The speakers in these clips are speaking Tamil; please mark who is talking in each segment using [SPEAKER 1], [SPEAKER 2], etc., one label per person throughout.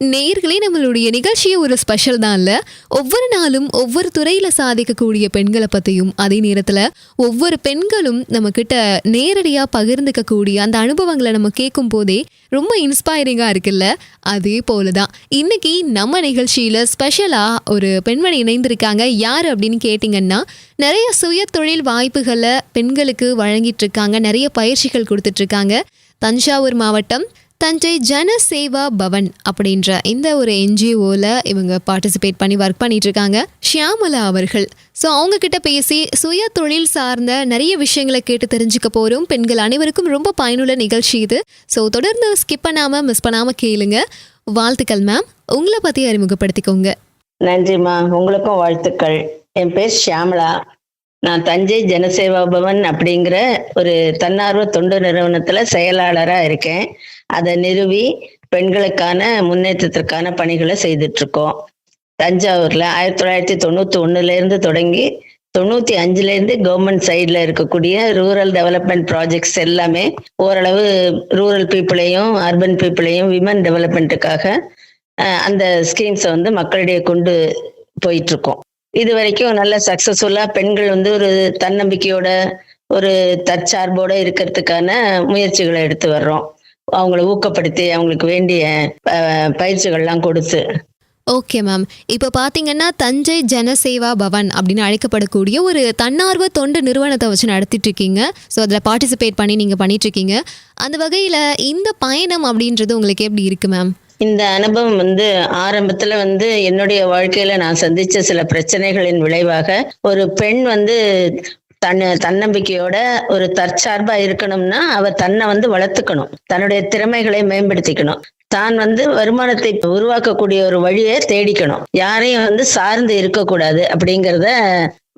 [SPEAKER 1] நேயர்களே நம்மளுடைய நிகழ்ச்சியை ஒரு ஸ்பெஷல் தான் இல்லை. ஒவ்வொரு நாளும் ஒவ்வொரு துறையில் சாதிக்கக்கூடிய பெண்களை பற்றியும் அதே நேரத்தில் ஒவ்வொரு பெண்களும் நம்மக்கிட்ட நேரடியாக பகிர்ந்துக்கக்கூடிய அந்த அனுபவங்களை நம்ம கேட்கும் போதே ரொம்ப இன்ஸ்பைரிங்காக இருக்குல்ல. அதே போல தான் இன்றைக்கி நம்ம நிகழ்ச்சியில் ஸ்பெஷலாக ஒரு பெண்மணி இணைந்திருக்காங்க. யார் அப்படின்னு கேட்டிங்கன்னா நிறைய சுய தொழில் வாய்ப்புகளை பெண்களுக்கு வழங்கிட்டு இருக்காங்க. நிறைய பயிற்சிகள் கொடுத்துட்ருக்காங்க தஞ்சாவூர் மாவட்டம் தஞ்சை ஜனசேவா பவன் அப்படின்ற இந்த ஒரு என்ஜிஓவில் இவங்க பார்ட்டிசிபேட் பண்ணி ஒர்க் பண்ணிட்டு இருக்காங்க ஷியாமலா அவர்கள். ஸோ அவங்க கிட்ட பேசி சுய தொழில் சார்ந்த நிறைய விஷயங்களை கேட்டு தெரிஞ்சுக்க போகிறோம் பெண்கள் அனைவருக்கும் ரொம்ப பயனுள்ள நிகழ்ச்சி இது. ஸோ தொடர்ந்து ஸ்கிப் பண்ணாமல் மிஸ் பண்ணாமல் கேளுங்க. வாழ்த்துக்கள் மேம் உங்களை பற்றி அறிமுகப்படுத்திக்கோங்க.
[SPEAKER 2] நன்றிம்மா. உங்களுக்கும் வாழ்த்துக்கள். என் பேர் ஷியாமலா. நான் தஞ்சை ஜனசேவா பவன் அப்படிங்கிற ஒரு தன்னார்வ தொண்டு நிறுவனத்துல செயலாளரா இருக்கேன். அதை நிறுவி பெண்களுக்கான முன்னேற்றத்திற்கான பணிகளை செய்துட்டு இருக்கோம் தஞ்சாவூர்ல ஆயிரத்தி தொள்ளாயிரத்தி தொண்ணூத்தி ஒண்ணுல இருந்து தொடங்கி தொண்ணூத்தி அஞ்சுல இருந்து கவர்மெண்ட் சைட்ல இருக்கக்கூடிய ரூரல் டெவலப்மெண்ட் ப்ராஜெக்ட்ஸ் எல்லாமே ஓரளவு ரூரல் பீப்புளையும் அர்பன் பீப்புளையும் விமன் டெவலப்மெண்ட்டுக்காக அந்த ஸ்கீம்ஸை வந்து மக்களிடையே கொண்டு போயிட்டு இருக்கோம் இது வரைக்கும் நல்ல சக்சஸ்ஃபுல்லா பெண்கள் வந்து ஒரு தன்னம்பிக்கையோட ஒரு தற்சார்போட இருக்கிறதுக்கான முயற்சிகளை எடுத்து வர்றோம். அவங்கள ஊக்கப்படுத்தி அவங்களுக்கு வேண்டிய பயிற்சிகள்லாம் கொடுத்து.
[SPEAKER 1] ஓகே மேம் இப்போ பார்த்தீங்கன்னா தஞ்சை ஜனசேவா பவன் அப்படின்னு அழைக்கப்படக்கூடிய ஒரு தன்னார்வ தொண்டு நிறுவனத்தை வச்சு நடத்திட்டு இருக்கீங்க ஸோ அதில் பார்ட்டிசிபேட் பண்ணி நீங்கள் பண்ணிட்டு இருக்கீங்க அந்த வகையில் இந்த பயணம் அப்படின்றது உங்களுக்கு எப்படி இருக்கு மேம்
[SPEAKER 2] இந்த அனுபவம் வந்து ஆரம்பத்துல வந்து என்னுடைய வாழ்க்கையில நான் சந்திச்ச சில பிரச்சனைகளின் விளைவாக ஒரு பெண் வந்து தன் தன்னம்பிக்கையோட ஒரு தற்சார்பா இருக்கணும்னா அவ தன்னை வந்து வளர்த்துக்கணும். தன்னுடைய திறமைகளை மேம்படுத்திக்கணும். தான் வந்து வருமானத்தை உருவாக்கக்கூடிய ஒரு வழியை தேடிக்கணும். யாரையும் வந்து சார்ந்து இருக்கக்கூடாது அப்படிங்கிறத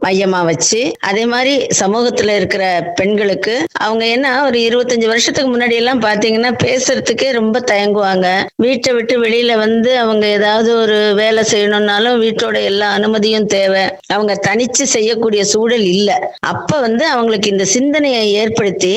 [SPEAKER 2] மையமா வச்சு அதே மாதிரி சமூகத்துல இருக்கிற பெண்களுக்கு அவங்க என்ன ஒரு இருபத்தஞ்சு வருஷத்துக்கு முன்னாடி எல்லாம் பாத்தீங்கன்னா பேசுறதுக்கே ரொம்ப தயங்குவாங்க. வீட்டை விட்டு வெளியில வந்து அவங்க ஏதாவது ஒரு வேலை செய்யணும்னாலும் வீட்டோட எல்லா அனுமதியும் தேவை. அவங்க தனிச்சு செய்யக்கூடிய சூழல் இல்லை. அப்ப வந்து அவங்களுக்கு இந்த சிந்தனையை ஏற்படுத்தி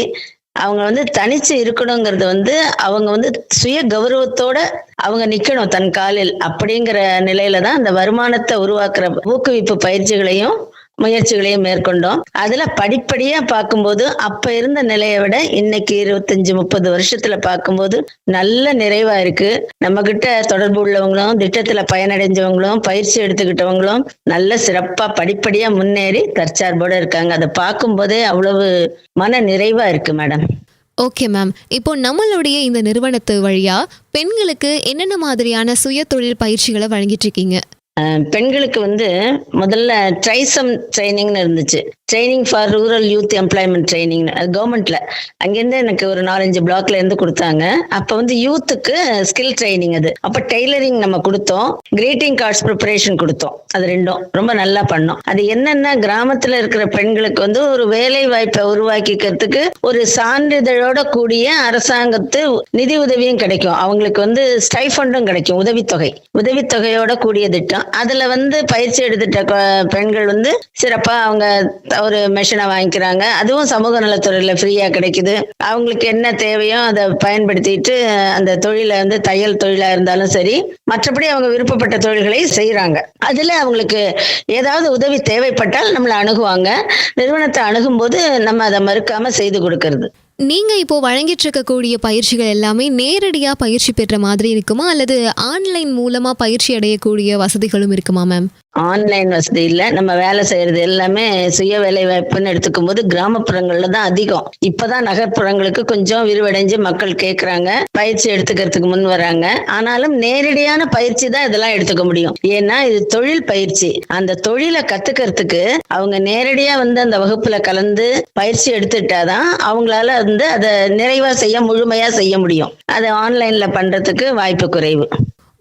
[SPEAKER 2] அவங்க வந்து தனிச்சு இருக்கணுங்கிறது வந்து அவங்க வந்து சுய கௌரவத்தோட அவங்க நிக்கணும் தன் காலில். அப்படிங்கிற நிலையில தான் அந்த வருமானத்தை உருவாக்குற ஊக்குவிப்பு பயிற்சிகளையும் முயற்சிகளையும் மேற்கொண்டோம். அதுல படிப்படியா பார்க்கும்போது அப்ப இருந்த நிலையை விட இன்னைக்கு இருபத்தஞ்சு முப்பது வருஷத்துல பார்க்கும்போது நல்ல நிறைவா இருக்கு. நம்ம கிட்ட தொடர்பு உள்ளவங்களும் திட்டத்துல பயனடைஞ்சவங்களும் பயிற்சி எடுத்துக்கிட்டவங்களும் நல்ல சிறப்பா படிப்படியா முன்னேறி தற்சார்போட இருக்காங்க. அதை பார்க்கும்போதே அவ்வளவு மன நிறைவா இருக்கு மேடம்.
[SPEAKER 1] Okay ma'am. இப்போ நம்மளுடைய இந்த நிறுவனத்து வழியா பெண்களுக்கு என்னென்ன மாதிரியான சுய தொழில் பயிற்சிகளை வழங்கிட்டு இருக்கீங்க?
[SPEAKER 2] பெண்களுக்கு வந்து முதல்ல ட்ரைசம் ட்ரைனிங்னு இருந்துச்சு. Training for rural youth employment training அது கவர்மெண்ட்ல அங்கேருந்து எனக்கு ஒரு நாலஞ்சு பிளாக்ல இருந்து கொடுத்தாங்க. அப்ப வந்து யூத்துக்கு ஸ்கில் ட்ரைனிங் அது. அப்ப டெய்லரிங் நம்ம கொடுத்தோம். கிரீட்டிங் கார்ட்ஸ் ப்ரிப்பரேஷன் கொடுத்தோம். அது ரெண்டும். ரொம்ப நல்லா பண்ணோம். அது என்னன்னா கிராமத்துல இருக்கிற பெண்களுக்கு வந்து ஒரு வேலை வாய்ப்பை உருவாக்கிக்கிறதுக்கு ஒரு சான்றிதழோட கூடிய அரசாங்கத்து நிதி உதவியும் கிடைக்கும். அவங்களுக்கு வந்து ஸ்டைஃபண்டும் கிடைக்கும். உதவித்தொகை. உதவித்தொகையோட கூடிய திட்டம். அதுல வந்து பயிற்சி எடுத்துட்ட பெண்கள் வந்து சிறப்பா அவங்க ஒரு மெஷினை வாங்கிக்கிறாங்க. அதுவும் சமூக நலத்துறையில ஃப்ரீயா கிடைக்குது. அவங்களுக்கு என்ன தேவையோ அதை பயன்படுத்திட்டு அந்த தொழிலை வந்து தையல் தொழிலா இருந்தாலும் சரி மற்றபடி அவங்க விருப்பப்பட்ட தொழில்களை செய்யறாங்க அதுல அவங்களுக்கு ஏதாவது உதவி தேவைப்பட்டால் நம்மளை அணுகுவாங்க. நிறுவனத்தை அணுகும் போது நம்ம அதை மறுக்காம செய்து கொடுக்கறது.
[SPEAKER 1] நீங்கள் இப்போது வழங்கிட்டு இருக்கக்கூடிய பயிற்சிகள் எல்லாமே நேரடியாக பயிற்சி பெற்ற மாதிரி இருக்குமா? அல்லது ஆன்லைன் மூலமாக பயிற்சி அடையக்கூடிய வசதிகளும் இருக்குமா மேம்
[SPEAKER 2] ஆன்லைன் வசதி இல்ல. நம்ம வேலை செய்யறது எல்லாமே சுய வேலை வாய்ப்புன்னு எடுத்துக்கும் போது கிராமப்புறங்கள்ல தான் அதிகம். இப்பதான் நகர்ப்புறங்களுக்கு கொஞ்சம் விரிவடைஞ்சு மக்கள் கேக்குறாங்க. பயிற்சி எடுத்துக்கிறதுக்கு முன் வராங்க ஆனாலும் நேரடியான பயிற்சி தான் இதெல்லாம் எடுத்துக்க முடியும். ஏன்னா இது தொழில் பயிற்சி. அந்த தொழிலை கத்துக்கிறதுக்கு அவங்க நேரடியா வந்து அந்த வகுப்புல கலந்து பயிற்சி எடுத்துட்டாதான் அவங்களால வந்து அதை நிறைவா செய்ய முழுமையா செய்ய முடியும். அதை ஆன்லைன்ல பண்றதுக்கு வாய்ப்பு குறைவு.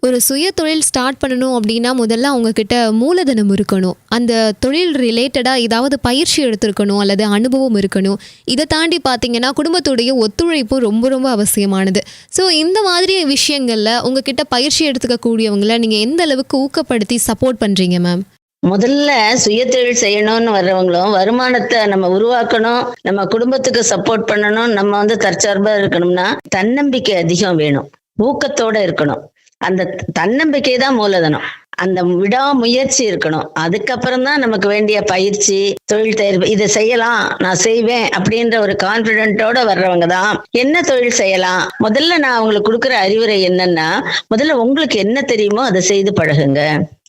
[SPEAKER 1] ஒரு சுய தொழில் ஸ்டார்ட் பண்ணணும் அப்படின்னா முதல்ல அவங்கக்கிட்ட மூலதனம் இருக்கணும். அந்த தொழில் ரிலேட்டடாக ஏதாவது பயிற்சி எடுத்திருக்கணும் அல்லது அனுபவம் இருக்கணும். இதை தாண்டி பார்த்தீங்கன்னா குடும்பத்துடைய ஒத்துழைப்பும் ரொம்ப ரொம்ப அவசியமானது. ஸோ இந்த மாதிரி விஷயங்களில் உங்ககிட்ட பயிற்சி எடுத்துக்கக்கூடியவங்களை நீங்கள் எந்த அளவுக்கு ஊக்கப்படுத்தி சப்போர்ட் பண்ணுறீங்க மேம்
[SPEAKER 2] முதல்ல சுயதொழில் செய்யணும்னு வர்றவங்களும் வருமானத்தை நம்ம உருவாக்கணும் நம்ம குடும்பத்துக்கு சப்போர்ட் பண்ணணும் நம்ம வந்து தற்சார்பா இருக்கணும்னா தன்னம்பிக்கை அதிகம் வேணும். ஊக்கத்தோட இருக்கணும். அந்த தன்னம்பிக்கை தான் மூலதனம். அந்த விடாமுயற்சி இருக்கணும். அதுக்கப்புறம் தான் நமக்கு வேண்டிய பயிற்சி தொழில் தேர்வு இதை செய்யலாம் நான் செய்வேன் அப்படின்ற ஒரு கான்பிடென்ட்டோட வர்றவங்க தான். என்ன தொழில் செய்யலாம்? முதல்ல நான் அவங்களுக்கு கொடுக்குற அறிவுரை என்னன்னா முதல்ல உங்களுக்கு என்ன தெரியுமோ அதை செய்து பழகுங்க.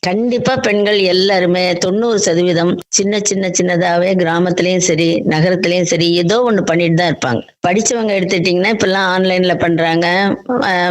[SPEAKER 2] கண்டிப்பா பெண்கள் எல்லாருமே தொண்ணூறு சதவீதம் சின்ன சின்ன சின்னதாவே கிராமத்துலயும் சரி நகரத்துலயும் சரி ஏதோ ஒண்ணு பண்ணிட்டு தான் இருப்பாங்க. படிச்சவங்க எடுத்துட்டீங்கன்னா இப்பெல்லாம் ஆன்லைன்ல பண்றாங்க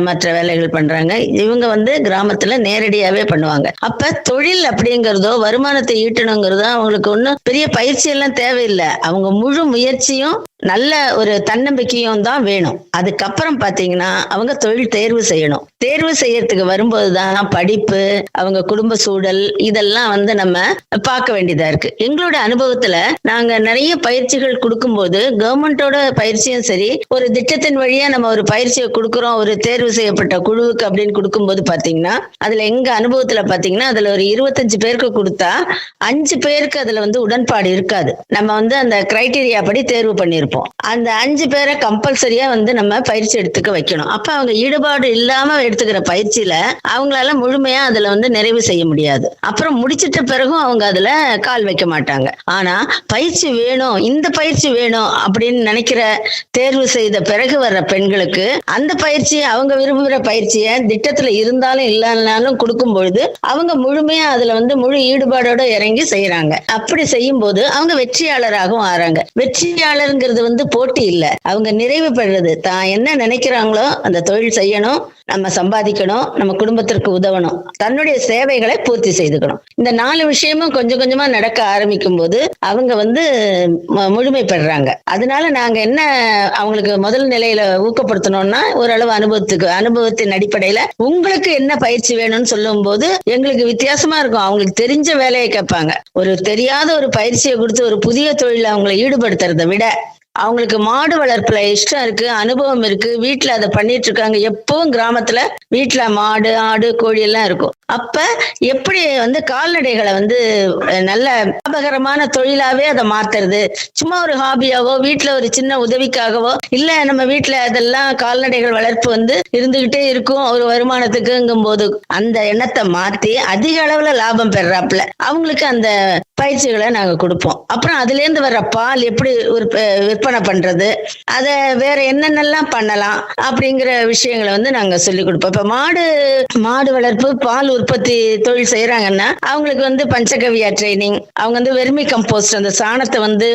[SPEAKER 2] மற்ற வேலைகள் பண்றாங்க. இவங்க வந்து கிராமத்துல நேரடியாவே பண்ணுவாங்க. அப்ப தொழில் அப்படிங்கறதோ வருமானத்தை ஈட்டணுங்கிறதோ அவங்களுக்கு ஒன்றும் பெரிய பயிற்சி எல்லாம் தேவையில்லை. அவங்க முழு முயற்சியும் நல்ல ஒரு தன்னம்பிக்கையும் தான் வேணும். அதுக்கப்புறம் பாத்தீங்கன்னா அவங்க தொழில் தேர்வு செய்யணும். தேர்வு செய்யறதுக்கு வரும்போதுதான் படிப்பு அவங்க குடும்ப சூழல் இதெல்லாம் வந்து நம்ம பார்க்க வேண்டியதா இருக்கு. எங்களோட அனுபவத்துல நாங்க நிறைய பயிற்சிகள் கொடுக்கும்போது கவர்மெண்டோட பயிற்சியும் சரி ஒரு திட்டத்தின் வழியா நம்ம ஒரு பயிற்சியை கொடுக்குறோம் ஒரு தேர்வு செய்யப்பட்ட குழுவுக்கு அப்படின்னு கொடுக்கும்போது பாத்தீங்கன்னா அதுல எங்க அனுபவத்துல பாத்தீங்கன்னா அதுல ஒரு இருபத்தஞ்சு பேருக்கு கொடுத்தா அஞ்சு பேருக்கு அதுல வந்து உடன்பாடு இருக்காது. நம்ம வந்து அந்த கிரைட்டீரியா படி தேர்வு பண்ணியிருப்போம். அந்த அஞ்சு பேரை கம்பல்சரியா வந்து நம்ம பயிற்சி எடுத்துக்க வைக்கணும். அப்ப அவங்க ஈடுபாடு இல்லாம எடுத்துக்கிற பயிற்சியில அவங்களால முழுமையா அதுல வந்து நிறைவு செய்ய முடியாது. அப்புறம் முடிச்சிட்ட பிறகும் அவங்க அதுல கால் வைக்க மாட்டாங்க. ஆனா பயிற்சி வேணும் இந்த பயிற்சி வேணும் அப்படின்னு நினைக்கிற தேர்வு செய்த பிறகு வர்ற பெண்களுக்கு அந்த பயிற்சி அவங்க விரும்புகிற பயிற்சியை திட்டத்துல இருந்தாலும் இல்லைனாலும் கொடுக்கும் பொழுது அவங்க முழுமையா அதுல வந்து முழு ஈடுபாடோட இறங்கி செய்யறாங்க அப்படி செய்யும் போது அவங்க வெற்றியாளராகவும் ஆறாங்க. வெற்றியாளருங்கிறது வந்து போட்டி இல்லை. அவங்க நிறைவு பெறுறது. தான் என்ன நினைக்கிறாங்களோ அந்த தொழில் செய்யணும் நம்ம சம்பாதிக்கணும் நம்ம குடும்பத்திற்கு உதவணும். தன்னுடைய சேவைகளை பூர்த்தி செய்துக்கணும். இந்த நாலு விஷயமும் கொஞ்சம் கொஞ்சமா நடக்க ஆரம்பிக்கும் போது அவங்க வந்து முழுமைப்படுறாங்க. முழுமை அதனால நாங்க என்ன அவங்களுக்கு முதல் நிலையில ஊக்கப்படுத்தணும்னா ஓரளவு அனுபவத்துக்கு அனுபவத்தின் அடிப்படையில உங்களுக்கு என்ன பயிற்சி வேணும்னு சொல்லும் போது எங்களுக்கு வித்தியாசமா இருக்கும். அவங்களுக்கு தெரிஞ்ச வேலையை கேட்பாங்க. ஒரு தெரியாத ஒரு பயிற்சியை கொடுத்து ஒரு புதிய தொழில அவங்களை ஈடுபடுத்துறதை விட அவங்களுக்கு மாடு வளர்ப்புல இஷ்டம் இருக்கு அனுபவம் இருக்கு. வீட்டுல அதை பண்ணிட்டு இருக்காங்க. எப்பவும் கிராமத்துல வீட்டுல மாடு ஆடு கோழி எல்லாம் இருக்கும். அப்ப எப்படி வந்து கால்நடைகளை வந்து நல்ல லாபகரமான தொழிலாவே அதை மாத்துறது? சும்மா ஒரு ஹாபியாவோ வீட்டுல ஒரு சின்ன உதவிக்காகவோ இல்ல நம்ம வீட்டுல அதெல்லாம் கால்நடைகள் வளர்ப்பு வந்து இருந்துகிட்டே இருக்கும். ஒரு வருமானத்துக்குங்கும் போது அந்த எண்ணத்தை மாத்தி அதிக அளவுல லாபம் பெறாப்புல அவங்களுக்கு அந்த பயிற்சிகளை நாங்க கொடுப்போம். அப்புறம் அதுல இருந்து வர்ற பால் எப்படி ஒரு விற்பனை பண்றது அதை வேற என்னென்னலாம் பண்ணலாம் அப்படிங்கிற விஷயங்களை வந்து நாங்க சொல்லி கொடுப்போம். இப்ப மாடு மாடு வளர்ப்பு பால் உற்பத்தி தொழில் செய்யறாங்கன்னா அவங்களுக்கு வந்து பஞ்சகவியா ட்ரைனிங் அவங்க வந்து வெர்மி கம்போஸ்ட் அந்த சாணத்தை வந்து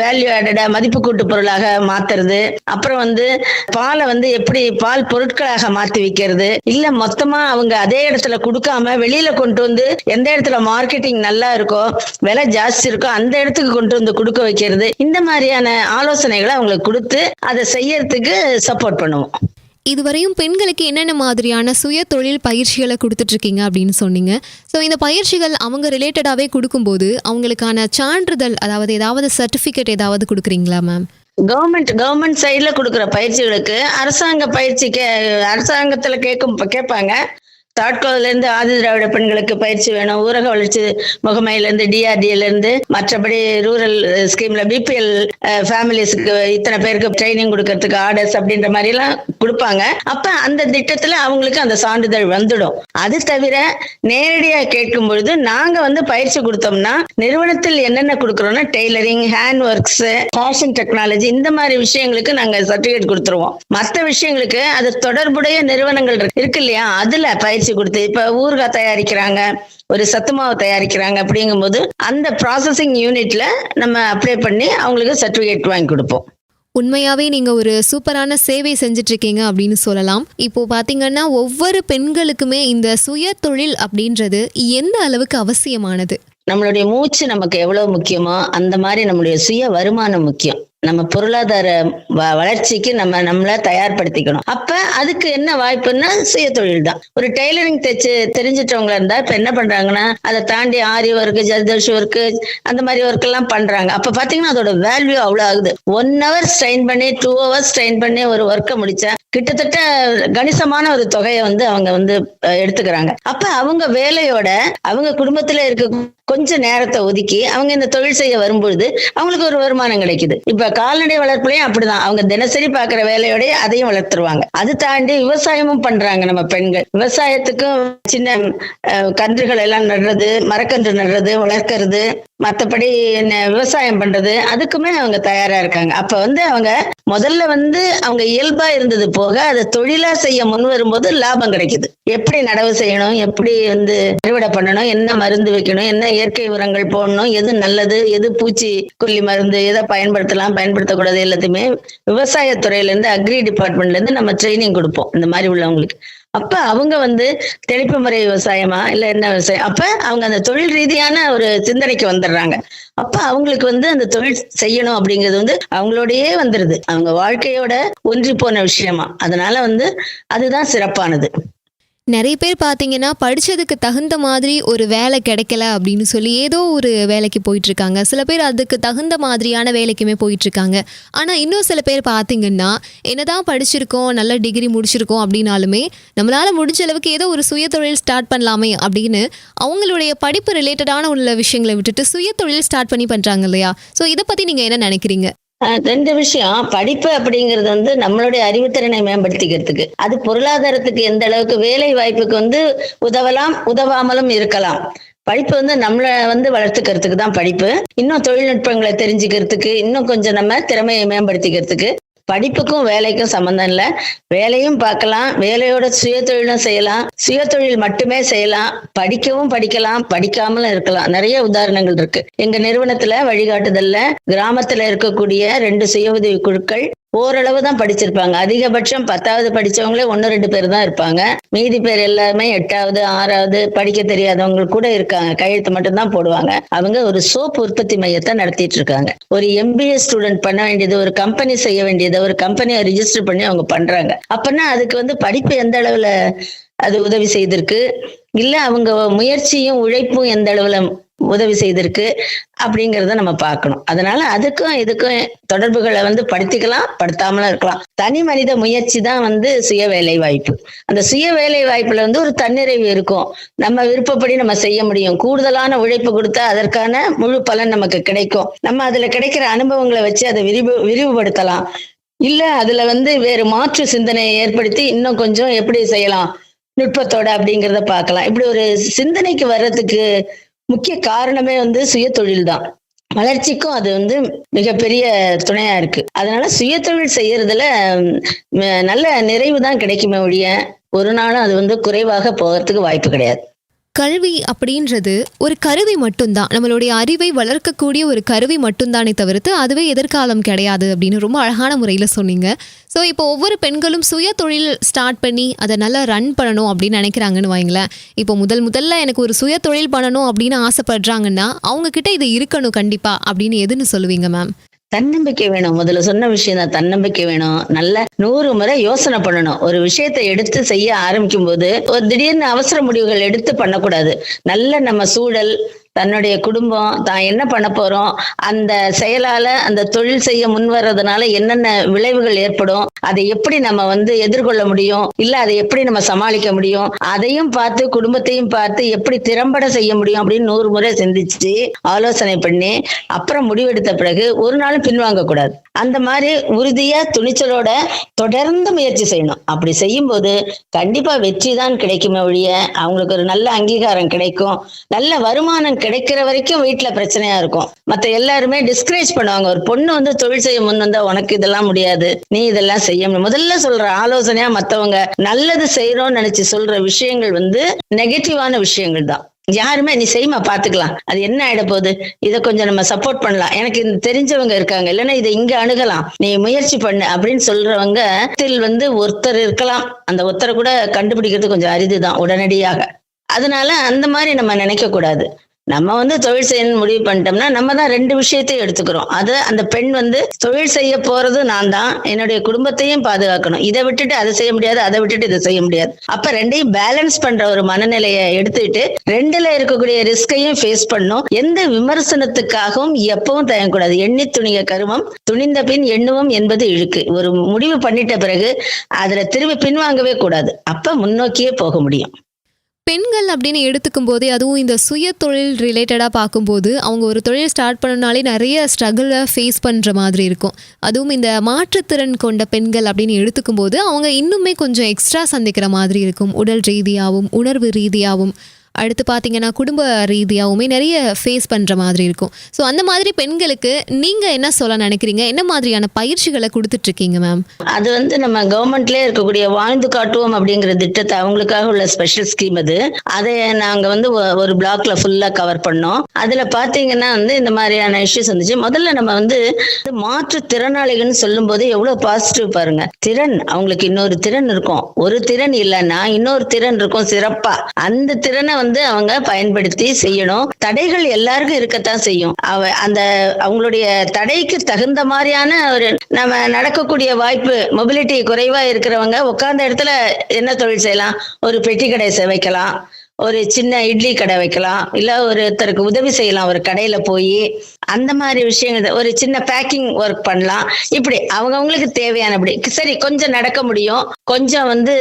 [SPEAKER 2] வேல்யூ ஆடடா மதிப்பு கூட்டு பொருளாக மாத்துறது அப்புறம் வந்து பாலை வந்து எப்படி பால் பொருட்களாக மாத்தி விற்கிறது இல்ல மொத்தமா அவங்க அதே இடத்துல கொடுக்காம வெளியில கொண்டு வந்து எந்த இடத்துல மார்க்கெட்டிங் நல்லா இருக்கோ விலை ஜாஸ்தி இருக்கோ அந்த இடத்துக்கு கொண்டு வந்து கொடுக்க வைக்கிறது இந்த மாதிரியான ஆலோசனைகளை அவங்களுக்கு கொடுத்து அதை செய்யறதுக்கு சப்போர்ட் பண்ணுவோம்.
[SPEAKER 1] இதுவரையும் பெண்களுக்கு என்னென்ன மாதிரியான சுய தொழில் பயிற்சிகளை கொடுத்துட்டு இருக்கீங்க அப்படின்னு சொன்னீங்க. ஸோ இந்த பயிற்சிகள் அவங்க ரிலேட்டடாகவே கொடுக்கும்போது அவங்களுக்கான சான்றிதழ் அதாவது ஏதாவது சர்டிஃபிகேட் ஏதாவது கொடுக்குறீங்களா மேம்
[SPEAKER 2] கவர்மெண்ட் கவர்மெண்ட் சைடுல கொடுக்குற பயிற்சிகளுக்கு அரசாங்க பயிற்சிக்கு அரசாங்கத்துல கேட்கும் கேட்பாங்க தாட்கோல இருந்து ஆதி திராவிட பெண்களுக்கு பயிற்சி வேணும். ஊரக வளர்ச்சி முகமையில இருந்து டிஆர்டிஎல இருந்து மற்றபடி ரூரல் ஸ்கீம்ல பிபிஎல் ஃபேமிலிஸ்க்கு இத்தனை பேருக்கு ட்ரைனிங் கொடுக்கறதுக்கு ஆர்டர்ஸ் அப்படின்ற மாதிரி எல்லாம் கொடுப்பாங்க. அப்ப அந்த திட்டத்துல அவங்களுக்கு அந்த சான்றிதழ் வந்துடும். அது தவிர நேரடியா கேட்கும் பொழுது நாங்க வந்து பயிற்சி கொடுத்தோம்னா நிறுவனத்தில் என்னென்ன கொடுக்குறோம்னா tailoring hand works fashion technology இந்த மாதிரி விஷயங்களுக்கு நாங்க சர்டிபிகேட் கொடுத்துருவோம். மற்ற விஷயங்களுக்கு அது தொடர்புடைய நிறுவனங்கள் இருக்கு இருக்கு இல்லையா? அதுல பயிற்சி கொடுத்து இப்ப ஊறுகாய் தயாரிக்கிறாங்க ஒரு சத்து மாவு தயாரிக்கிறாங்க அப்படிங்கும்போது அந்த ப்ராசஸிங் யூனிட்ல நம்ம அப்ளை பண்ணி அவங்களுக்கு சர்டிபிகேட் வாங்கி கொடுப்போம்.
[SPEAKER 1] உண்மையாவே நீங்க ஒரு சூப்பரான சேவை செஞ்சுட்டு இருக்கீங்க அப்படின்னு சொல்லலாம். இப்போ பாத்தீங்கன்னா ஒவ்வொரு பெண்களுக்குமே இந்த சுய தொழில் அப்படின்றது எந்த அளவுக்கு அவசியமானது?
[SPEAKER 2] நம்மளுடைய மூச்சு நமக்கு எவ்வளவு முக்கியமோ அந்த மாதிரி நம்மளுடைய சுய வருமானம் முக்கியம். நம்ம பொருளாதார வ- வளர்ச்சிக்கு நம்ம நம்மள தயார்படுத்திக்கணும். அப்ப அதுக்கு என்ன வாய்ப்புன்னா சுய தொழில் தான். ஒரு டெய்லரிங் தைச்சு தெரிஞ்சிட்டவங்களா இருந்தா இப்ப என்ன பண்றாங்கன்னா அதை தாண்டி ஆரி ஒர்க் ஜர்தோஷ் ஒர்க் அந்த மாதிரி ஒர்க் எல்லாம் பண்றாங்க. அப்ப பாத்தீங்கன்னா அதோட வேல்யூ அவ்வளவு ஆகுது. ஒன் ஹவர் ஸ்ட்ரெயின் பண்ணி டூ ஹவர்ஸ் ஸ்ட்ரெயின் பண்ணி ஒரு ஒர்க்கை முடிச்சா கிட்டத்தட்ட கணிசமான ஒரு தொகையை வந்து அவங்க வந்து எடுத்துக்கிறாங்க. அப்ப அவங்க வேலையோட அவங்க குடும்பத்துல இருக்க கொஞ்ச நேரத்தை ஒதுக்கி அவங்க இந்த தொழில் செய்ய வரும்பொழுது அவங்களுக்கு ஒரு வருமானம் கிடைக்குது. இப்ப கால்நடை வளர்ப்புலையும் அப்படிதான். அவங்க தினசரி பாக்குற வேலையோடய அதையும் வளர்த்துருவாங்க. அது தாண்டி விவசாயமும் பண்றாங்க நம்ம பெண்கள். விவசாயத்துக்கும் சின்ன அஹ், கன்றுகள் எல்லாம் நடுறது மரக்கன்று நடுறது வளர்க்கறது. மத்தபடி என்ன விவசாயம் பண்றது அதுக்குமே அவங்க தயாரா இருக்காங்க. அப்ப வந்து அவங்க முதல்ல வந்து அவங்க இயல்பா இருந்தது போக அதை தொழிலா செய்ய முன் வரும்போது லாபம் கிடைக்குது. எப்படி நடவு செய்யணும் எப்படி வந்து அறுவடை பண்ணணும் என்ன மருந்து வைக்கணும் என்ன இயற்கை உரங்கள் போடணும் எது நல்லது எது பூச்சி கொல்லி மருந்து எதை பயன்படுத்தலாம் பயன்படுத்தக்கூடாது எல்லாத்தையுமே விவசாயத்துறையில இருந்து அக்ரி டிபார்ட்மெண்ட்ல இருந்து நம்ம ட்ரைனிங் கொடுப்போம். இந்த மாதிரி உள்ளவங்களுக்கு. அப்ப அவங்க வந்து தெளிப்பு முறை விவசாயமா இல்ல என்ன விவசாயம்? அப்ப அவங்க அந்த தொழில் ரீதியான ஒரு சிந்தனைக்கு வந்துடுறாங்க. அப்ப அவங்களுக்கு வந்து அந்த தொழில் செய்யணும் அப்படிங்கிறது வந்து அவங்களோடயே வந்துருது. அவங்க வாழ்க்கையோட ஒன்றி போன விஷயமா. அதனால வந்து அதுதான் சிறப்பானது.
[SPEAKER 1] நிறைய பேர் பார்த்தீங்கன்னா படித்ததுக்கு தகுந்த மாதிரி ஒரு வேலை கிடைக்கல அப்படின்னு சொல்லி ஏதோ ஒரு வேலைக்கு போயிட்டுருக்காங்க. சில பேர் அதுக்கு தகுந்த மாதிரியான வேலைக்குமே போயிட்டுருக்காங்க. ஆனால் இன்னும் சில பேர் பார்த்தீங்கன்னா என்னதான் படிச்சிருக்கோம் நல்ல டிகிரி முடிச்சிருக்கோம் அப்படின்னாலுமே நம்மளால் முடிஞ்ச அளவுக்கு ஏதோ ஒரு சுய தொழில் ஸ்டார்ட் பண்ணலாமே அப்படின்னு அவங்களுடைய படிப்பு ரிலேட்டடான உள்ள விஷயங்களை விட்டுட்டு சுய தொழில் ஸ்டார்ட் பண்ணி பண்ணுறாங்க இல்லையா? ஸோ இதை பற்றி நீங்கள் என்ன நினைக்கிறீங்க?
[SPEAKER 2] ரெண்டு விஷயம் படிப்பு அப்படிங்கிறது வந்து நம்மளுடைய அறிவுத்திறனை மேம்படுத்திக்கிறதுக்கு. அது பொருளாதாரத்துக்கு எந்த அளவுக்கு வேலை வாய்ப்புக்கு வந்து உதவலாம் உதவாமலும் இருக்கலாம். படிப்பு வந்து நம்மளை வந்து வளர்த்துக்கிறதுக்கு தான் படிப்பு. இன்னும் தொழில்நுட்பங்களை தெரிஞ்சுக்கிறதுக்கு இன்னும் கொஞ்சம் நம்ம திறமையை மேம்படுத்திக்கிறதுக்கு. படிப்புக்கும் வேலைக்கும் சம்மந்தம் இல்லை. வேலையும் பார்க்கலாம். வேலையோட சுய தொழிலும் செய்யலாம். சுய தொழில் மட்டுமே செய்யலாம். படிக்கவும் படிக்கலாம். படிக்காமலும் இருக்கலாம். நிறைய உதாரணங்கள் இருக்கு. எங்க நிறுவனத்துல வழிகாட்டுதல்ல. கிராமத்துல இருக்கக்கூடிய ரெண்டு சுய உதவி குழுக்கள் ஓரளவு தான் படிச்சிருப்பாங்க. அதிகபட்சம் பத்தாவது படிச்சவங்களே ஒன்னு ரெண்டு பேர் தான் இருப்பாங்க. மீதி பேர் எல்லாருமே எட்டாவது ஆறாவது படிக்க தெரியாதவங்க கூட இருக்காங்க. கையெழுத்து மட்டும் தான் போடுவாங்க. அவங்க ஒரு சோப் உற்பத்தி மையத்தை நடத்திட்டு இருக்காங்க. ஒரு எம்பிஏ ஸ்டூடெண்ட் பண்ண வேண்டியது ஒரு கம்பெனி செய்ய வேண்டியது ஒரு கம்பெனியை ரிஜிஸ்டர் பண்ணி அவங்க பண்றாங்க. அப்பனா அதுக்கு வந்து படிப்பு எந்த அளவுல அது உதவி செய்திருக்கு? இல்ல அவங்க முயற்சியும் உழைப்பும் எந்த அளவுல உதவி செய்திருக்கு அப்படிங்கறத நம்ம பார்க்கணும். அதனால அதுக்கும் இதுக்கும் தொடர்புகளை வந்து படுத்திக்கலாம் படுத்தாமலும் இருக்கலாம். தனி மனித முயற்சி தான் வந்து சுய வேலை வாய்ப்பு அந்த சுய வேலை வாய்ப்புல வந்து ஒரு தன்னிறைவு இருக்கும். நம்ம விருப்பப்படி நம்ம செய்ய முடியும். கூடுதலான உழைப்பு கொடுத்தா அதற்கான முழு பலன் நமக்கு கிடைக்கும். நம்ம அதுல கிடைக்கிற அனுபவங்களை வச்சு அதை விரிவு விரிவுபடுத்தலாம். இல்ல அதுல வந்து வேறு மாற்று சிந்தனையை ஏற்படுத்தி இன்னும் கொஞ்சம் எப்படி செய்யலாம்? நுட்பத்தோட அப்படிங்கிறத பார்க்கலாம். இப்படி ஒரு சிந்தனைக்கு வர்றதுக்கு முக்கிய காரணமே வந்து சுய தொழில் தான் வளர்ச்சிக்கும் அது வந்து மிகப்பெரிய துணையா இருக்கு. அதனால சுய தொழில் செய்யறதுல நல்ல நிறைவு தான் கிடைக்குமே ஒழிய ஒரு நாளும் அது வந்து குறைவாக போகிறதுக்கு வாய்ப்பு கிடையாது.
[SPEAKER 1] கல்வி அப்படின்றது ஒரு கருவி மட்டும்தான். நம்மளுடைய அறிவை வளர்க்கக்கூடிய ஒரு கருவி மட்டும்தானே தவிர்த்து அதுவே எதிர்காலம் கிடையாது அப்படின்னு ரொம்ப அழகான முறையில் சொன்னீங்க. ஸோ இப்போ ஒவ்வொரு பெண்களும் சுய தொழில் ஸ்டார்ட் பண்ணி அதை நல்லா ரன் பண்ணணும் அப்படின்னு நினைக்கிறாங்கன்னு வைங்களேன். இப்போ முதல் முதல்ல எனக்கு ஒரு சுய தொழில் பண்ணணும் அப்படின்னு ஆசைப்படுறாங்கன்னா அவங்கக்கிட்ட இது இருக்கணும் கண்டிப்பாக அப்படின்னு எதுன்னு சொல்லுவீங்க மேம்
[SPEAKER 2] தன்னம்பிக்கை வேணும். முதல்ல சொன்ன விஷயம் தான் தன்னம்பிக்கை வேணும். நல்ல நூறு முறை யோசனை பண்ணணும். ஒரு விஷயத்தை எடுத்து செய்ய ஆரம்பிக்கும் போது ஒரு திடீர்னு அவசர முடிவுகள் எடுத்து பண்ணக்கூடாது. நல்ல நம்ம சூழல் தன்னுடைய குடும்பம் தான் என்ன பண்ண போறோம்? அந்த செயலால அந்த தொழில் செய்ய முன் வர்றதுனால என்னென்ன விளைவுகள் ஏற்படும்? அதை எப்படி நம்ம வந்து எதிர்கொள்ள முடியும்? இல்ல அதை எப்படி நம்ம சமாளிக்க முடியும்? அதையும் பார்த்து குடும்பத்தையும் பார்த்து எப்படி திறம்பட செய்ய முடியும் அப்படின்னு நூறு முறை சிந்திச்சு ஆலோசனை பண்ணி அப்புறம் முடிவெடுத்த பிறகு ஒரு நாளும் பின்வாங்க கூடாது. அந்த மாதிரி உறுதியா துணிச்சலோட தொடர்ந்து முயற்சி செய்யணும். அப்படி செய்யும்போது கண்டிப்பா வெற்றி தான் கிடைக்குமே ஒழிய அவங்களுக்கு ஒரு நல்ல அங்கீகாரம் கிடைக்கும். நல்ல வருமானம் கிடைக்கிற வரைக்கும் வீட்டுல பிரச்சனையா இருக்கும். மத்த எல்லாருமே டிஸ்கரேஜ் பண்ணுவாங்க. ஒரு பொண்ணு வந்து தொழில் செய்ய முன் வந்தா உனக்கு இதெல்லாம் முடியாது. நீ இதெல்லாம் செய்ய முதல்ல சொல்ற ஆலோசனையா மத்தவங்க நல்லது செய்யறோம்னு நினைச்சு சொல்ற விஷயங்கள் வந்து நெகட்டிவான விஷயங்கள் தான். யாருமே நீ செய்யுமா பாத்துக்கலாம். அது என்ன ஆயிட போகுது? இதை கொஞ்சம் நம்ம சப்போர்ட் பண்ணலாம். எனக்கு இந்த தெரிஞ்சவங்க இருக்காங்க. இல்லைன்னா இதை இங்க அணுகலாம். நீ முயற்சி பண்ணு அப்படின்னு சொல்றவங்க வந்து ஒருத்தர் இருக்கலாம். அந்த ஒருத்தரை கூட கண்டுபிடிக்கிறது கொஞ்சம் அரிதுதான் உடனடியாக. அதனால அந்த மாதிரி நம்ம நினைக்க கூடாது நம்ம வந்து தொழில் செய்யணும்னு முடிவு பண்ணிட்டோம்னா நம்ம தான் ரெண்டு விஷயத்தையும் எடுத்துக்கிறோம். அது அந்த பெண் வந்து தொழில் செய்ய போறது நான் தான். என்னுடைய குடும்பத்தையும் பாதுகாக்கணும். இதை விட்டுட்டு அதை செய்ய முடியாது அதை விட்டுட்டு இதை செய்ய முடியாது. அப்ப ரெண்டையும் பேலன்ஸ் பண்ற ஒரு மனநிலையை எடுத்துக்கிட்டு ரெண்டுல இருக்கக்கூடிய ரிஸ்கையும் ஃபேஸ் பண்ணும் எந்த விமர்சனத்துக்காகவும் எப்பவும் தயங்கக்கூடாது. எண்ணி துணிக கருமம் துணிந்த பின் எண்ணுவோம் என்பது இழுக்கு. ஒரு முடிவு பண்ணிட்ட பிறகு அதுல திரும்பி பின்வாங்கவே கூடாது. அப்ப முன்னோக்கியே போக முடியும்.
[SPEAKER 1] பெண்கள் அப்படின்னு எடுத்துக்கும் போதே அதுவும் இந்த சுய தொழில் ரிலேட்டடாக பார்க்கும்போது அவங்க ஒரு தொழில் ஸ்டார்ட் பண்ணனாலே நிறைய ஸ்ட்ரகிளை ஃபேஸ் பண்ணுற மாதிரி இருக்கும். அதுவும் இந்த மாற்றுத்திறன் கொண்ட பெண்கள் அப்படின்னு எடுத்துக்கும் போது அவங்க இன்னுமே கொஞ்சம் எக்ஸ்ட்ரா சந்திக்கிற மாதிரி இருக்கும். உடல் ரீதியாகவும் உணர்வு ரீதியாகவும் அடுத்து பார்த்தீங்கன்னா குடும்ப ரீதியாகவுமே நிறைய ஃபேஸ் பண்ணுற மாதிரி இருக்கும். ஸோ அந்த மாதிரி பெண்களுக்கு நீங்கள் என்ன சொல்ல நினைக்கிறீங்க? என்ன மாதிரியான பயிற்சிகளை கொடுத்துட்ருக்கீங்க மேம்
[SPEAKER 2] அது வந்து நம்ம கவர்மெண்ட்லயே இருக்கக்கூடிய வாழ்ந்து காட்டுவோம் அப்படிங்கிற திட்டத்தை அவங்களுக்காக உள்ள ஸ்பெஷல் ஸ்கீம் அது. அதை நாங்கள் வந்து ஒரு பிளாக்ல ஃபுல்லா கவர் பண்ணோம். அதில் பார்த்தீங்கன்னா வந்து இந்த மாதிரியான இஷ்யூஸ் வந்துச்சு. முதல்ல நம்ம வந்து மாற்றுத்திறனாளிகள்னு சொல்லும் போது எவ்வளோ பாசிட்டிவ் பாருங்க. திறன் அவங்களுக்கு இன்னொரு திறன் இருக்கும். ஒரு திறன் இல்லைன்னா இன்னொரு திறன் இருக்கும் சிறப்பாக அந்த திறனை வந்து அவங்க பயன்படுத்தி செய்யணும். தடைகள் எல்லாருக்கும் இருக்கத்தான் செய்யும். அவ அந்த அவங்களுடைய தடைக்கு தகுந்த மாதிரியான ஒரு நம்ம நடக்கக்கூடிய வாய்ப்பு மொபிலிட்டி குறைவா இருக்கிறவங்க உட்கார்ந்த இடத்துல என்ன தொழில் செய்யலாம்? ஒரு பெட்டி கடை சேவைக்கலாம் ஒரு சின்ன இட்லி கடை வைக்கலாம். இல்ல ஒருத்தருக்கு உதவி செய்யலாம். ஒரு கடையில போய் அந்த மாதிரி விஷயங்கள் ஒரு சின்ன பேக்கிங் ஒர்க் பண்ணலாம். இப்படி அவங்கவங்களுக்கு தேவையானபடி. சரி கொஞ்சம் நடக்க முடியும். கொஞ்சம் வந்து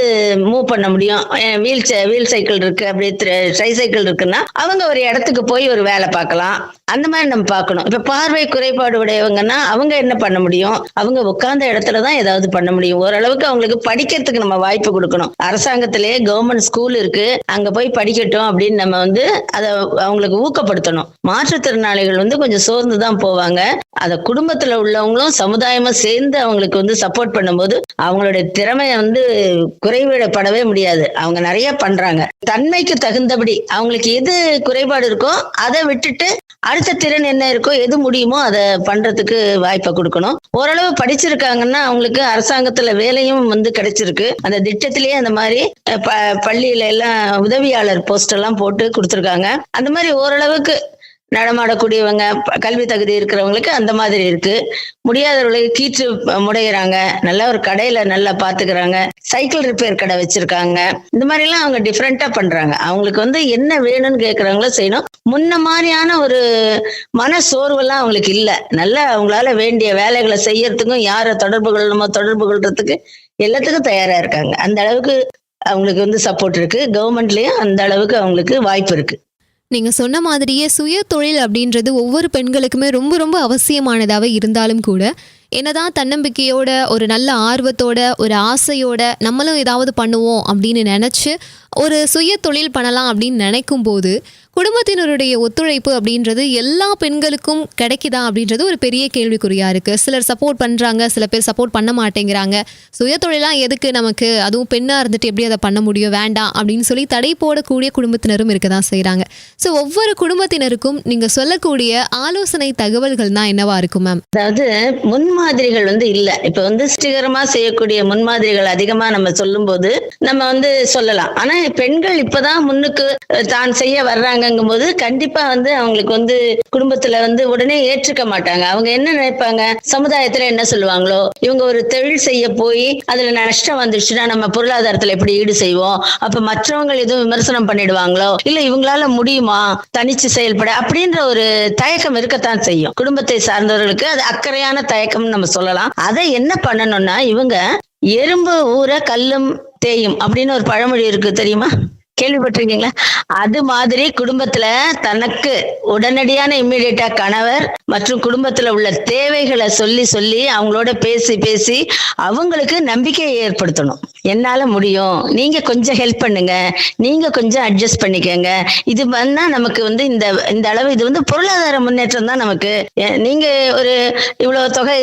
[SPEAKER 2] மூவ் பண்ண முடியும். வீல் வீல் சைக்கிள் இருக்கு அப்படி ட்ரை சைக்கிள் இருக்குன்னா அவங்க ஒரு இடத்துக்கு போய் ஒரு வேலை பார்க்கலாம். அந்த மாதிரி நம்ம பார்க்கணும். இப்ப பார்வை குறைபாடு உடையவங்கன்னா அவங்க என்ன பண்ண முடியும்? அவங்க உட்கார்ந்த இடத்துல தான் ஏதாவது பண்ண முடியும். ஓரளவுக்கு அவங்களுக்கு படிக்கிறதுக்கு நம்ம வாய்ப்பு கொடுக்கணும். அரசாங்கத்திலேயே கவர்மெண்ட் ஸ்கூல் இருக்கு. அங்க போய் படிக்கட்டும் அப்படின்னு நம்ம வந்து அதை அவங்களுக்கு ஊக்கப்படுத்தணும். மாற்றுத்திறனாளிகள் வந்து கொஞ்சம் சோர்ந்து தான் போவாங்க. அத குடும்பத்துல உள்ளவங்களும் சமுதாயமும் சேர்ந்து அவங்களுக்கு வந்து சப்போர்ட் பண்ணும்போது அவங்களுடைய திறமையை வந்து குறைவிடப்படவே முடியாது. அவங்க நிறைய பண்றாங்க. தன்மைக்கு தகுந்தபடி அவங்களுக்கு எது குறைபாடு இருக்கோ அதை விட்டுட்டு அடுத்த திறன் என்ன இருக்கோ எது முடியுமோ அதை பண்றதுக்கு வாய்ப்பை கொடுக்கணும். ஓரளவு படிச்சிருக்காங்கன்னா அவங்களுக்கு அரசாங்கத்துல வேலையும் வந்து கிடைச்சிருக்கு. அந்த திட்டத்திலேயே அந்த மாதிரி ப- பள்ளியில எல்லாம் உதவியாளர் போஸ்ட் எல்லாம் போட்டு கொடுத்துருக்காங்க. அந்த மாதிரி ஓரளவுக்கு நடமாடக்கூடியவங்க ப- கல்வி தகுதி இருக்கிறவங்களுக்கு அந்த மாதிரி இருக்கு. முடியாதவர்களுக்கு கீற்று முடையிறாங்க. நல்ல ஒரு கடையில நல்லா பாத்துக்கிறாங்க. சைக்கிள் ரிப்பேர் கடை வச்சிருக்காங்க. இந்த மாதிரி எல்லாம் அவங்க டிஃப்ரெண்டா பண்றாங்க. அவங்களுக்கு வந்து என்ன வேணும்னு கேக்குறவங்கள செய்யணும். முன்ன மாதிரியான ஒரு மன சோர்வெல்லாம் அவங்களுக்கு இல்ல. நல்லா அவங்களால வேண்டிய வேலைகளை செய்யறதுக்கும் யாரை தொடர்பு கொள்ளணுமோ தொடர்பு கொள்றதுக்கு எல்லாத்துக்கும் தயாரா இருக்காங்க. அந்த அளவுக்கு அவங்களுக்கு வந்து சப்போர்ட் இருக்கு. கவர்மெண்ட்லயும் அந்த அளவுக்கு அவங்களுக்கு வாய்ப்பு இருக்கு.
[SPEAKER 1] நீங்கள் சொன்ன மாதிரியே சுய தொழில் அப்படின்றது ஒவ்வொரு பெண்களுக்குமே ரொம்ப ரொம்ப அவசியமானதாக இருந்தாலும் கூட என்னதான் தன்னம்பிக்கையோட ஒரு நல்ல ஆர்வத்தோட ஒரு ஆசையோட நம்மளும் ஏதாவது பண்ணுவோம் அப்படின்னு நினச்சி ஒரு சுய தொழில் பண்ணலாம் அப்படின்னு நினைக்கும் போது குடும்பத்தினருடைய ஒத்துழைப்பு அப்படின்றது எல்லா பெண்களுக்கும் கிடைக்குதா அப்படின்றது ஒரு பெரிய கேள்விக்குறியா இருக்கு. சிலர் சப்போர்ட் பண்றாங்க சில பேர் சப்போர்ட் பண்ண மாட்டேங்கிறாங்க. சுய தொழிலாம் எதுக்கு நமக்கு? அதுவும் பெண்ணா இருந்துட்டு எப்படி அதை பண்ண முடியும்? வேண்டாம் அப்படின்னு சொல்லி தடை போடக்கூடிய குடும்பத்தினரும் இருக்க தான் செய்றாங்க. ஸோ ஒவ்வொரு குடும்பத்தினருக்கும் நீங்க சொல்லக்கூடிய ஆலோசனை தகவல்கள் தான் என்னவா இருக்கும் மேம்
[SPEAKER 2] அதாவது முன்மாதிரிகள் வந்து இல்ல. இப்ப வந்து ஸ்ரீகரமா செய்யக்கூடிய முன்மாதிரிகள் அதிகமா நம்ம சொல்லும்போது நம்ம வந்து சொல்லலாம். ஆனா பெண்கள் இப்பதான் முன்னுக்கு தான் செய்ய வர்றாங்கங்கும் போது கண்டிப்பா வந்து அவங்களுக்கு வந்து குடும்பத்துல வந்து உடனே ஏற்றுக்க மாட்டாங்க. அவங்க என்ன நினைப்பாங்க? சமுதாயத்துல என்ன சொல்லுவாங்களோ? இவங்க ஒரு தொழில் செய்ய போய் அதுல நஷ்டம் வந்துச்சுன்னா நம்ம பொருளாதாரத்துல எப்படி ஈடு செய்வோம்? அப்ப மற்றவங்க எதுவும் விமர்சனம் பண்ணிடுவாங்களோ? இல்ல இவங்களால முடியுமா? தனிச்சு செயல்பட அப்படின்ற ஒரு தயக்கம் இருக்கத்தான் செய்யும். குடும்பத்தை சார்ந்தவர்களுக்கு அது அக்கறையான தயக்கம்னு நம்ம சொல்லலாம். அதை என்ன பண்ணணும்னா இவங்க எறும்பு ஊற கல்லும் தேயும் அப்படின்னு ஒரு பழமொழி இருக்கு தெரியுமா? கேள்விப்பட்டிருக்கீங்களா? அது மாதிரி குடும்பத்துல தனக்கு உடனடியான இம்மிடியட்டா கணவர் மற்றும் குடும்பத்துல உள்ள தேவைகளை சொல்லி சொல்லி அவங்களோட பேசி பேசி அவங்களுக்கு நம்பிக்கையை ஏற்படுத்தணும். என்னால முடியும். நீங்க கொஞ்சம் ஹெல்ப் பண்ணுங்க. நீங்க கொஞ்சம் அட்ஜஸ்ட் பண்ணிக்கங்க. இது பண்ணா நமக்கு வந்து இந்த இந்த அளவு இது வந்து பொருளாதார முன்னேற்றம் தான் நமக்கு. நீங்க ஒரு இவ்வளவு தொகை